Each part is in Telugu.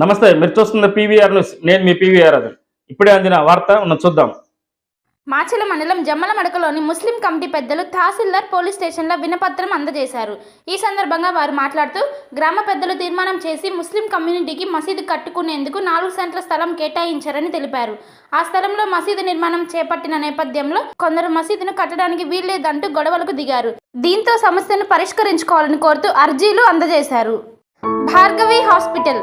నమస్తే మీరు చూస్తున్న పీవీఆర్ న్యూస్. నేను మీ పీవీఆర్ అది ఇప్పుడే అందిన వార్త ఉన్న చూద్దాం. మాచల మండలం జమ్మల మడకలోని ముస్లిం కమిటీ పెద్దలు తహసీల్దార్ పోలీస్ స్టేషన్లో వినపత్రం అందజేశారు. ఈ సందర్భంగా వారు మాట్లాడుతూ గ్రామ పెద్దలు తీర్మానం చేసి ముస్లిం కమ్యూనిటీకి మసీదు కట్టుకునేందుకు నాలుగు సెంట్ల స్థలం కేటాయించారని తెలిపారు. ఆ స్థలంలో మసీదు నిర్మాణం చేపట్టిన నేపథ్యంలో కొందరు మసీదును కట్టడానికి వీల్లేదంటూ గొడవలకు దిగారు. దీంతో సమస్యను పరిష్కరించుకోవాలని కోరుతూ అర్జీలు అందజేశారు. భార్గవి హాస్పిటల్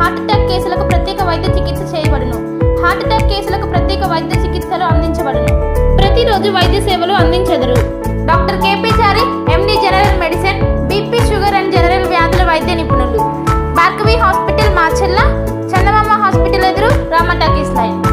హార్ట్అటాక్ కేసులకు ప్రత్యేక వైద్య చికిత్స చేయబడును. హార్ట్అటాక్ కేసులకు ప్రత్యేక వైద్య చికిత్సలు అందించబడును. ప్రతిరోజు వైద్య సేవలు అందించదురు. Doctor KP Chari MD general medicine BP sugar and general వ్యాధుల వైద్య నిపుణులు. భార్గవి హాస్పిటల్ మార్చెల్లా చందమామ హాస్పిటల్ ఎదురు రామటాకీస్ లైన్.